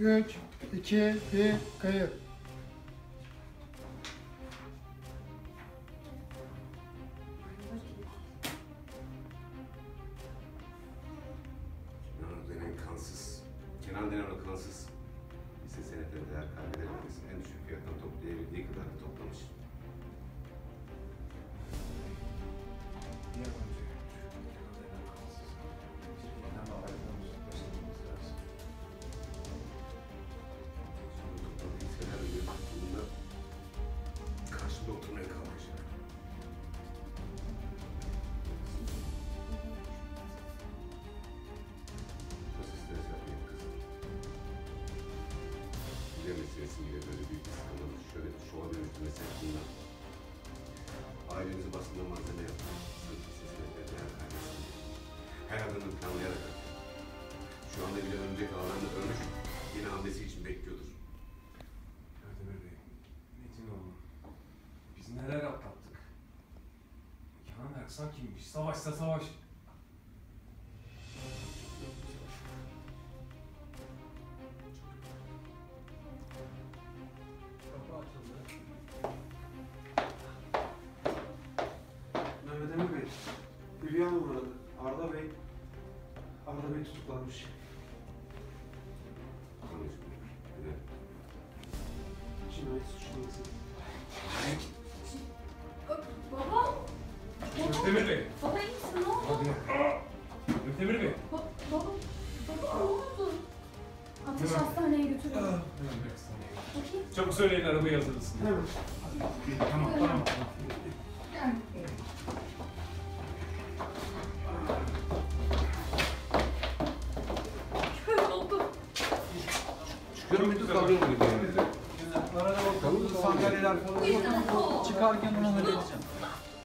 3, 2, 1, kayıt. Kenan kansız. Kenan denen kansız. Hisse senetleri değer kaybedememesi en düşük fiyattan toplayabildiği Meselesiyle böyle büyük bir skandalı şöyle şova dönüştürmesek bundan. Ailemizi basında malzeme yaptık. Sırf sesine de değer kaybetsin. Her adımını planlayarak attık. Şu anda bile örümcek ağlarında ölmüş. Yine hamlesi için bekliyordur. Erdemir Bey, Metin oğlum. Biz neler atlattık. Kenan Erksan kimmiş? Savaşsa savaş. Hülya Hanım aradı. Arda Bey, Arda Bey tutuklanmış. Cinayet suçlaması. Baba! Özdemir Bey. Baba iyi misin? Ne oldu? Özdemir Bey. Ba- baba, baba ne oldu? Ateş Hemen. hastaneye götürün. Hemen bir hastaneye. Bakayım. Çabuk söyleyin arabayı hazırlasın. Hemen. Tamam tamam. Muydu kalıyor muydu yani? Arada bakalım, sandalyeler falan. Çıkarken onu halledeceğim.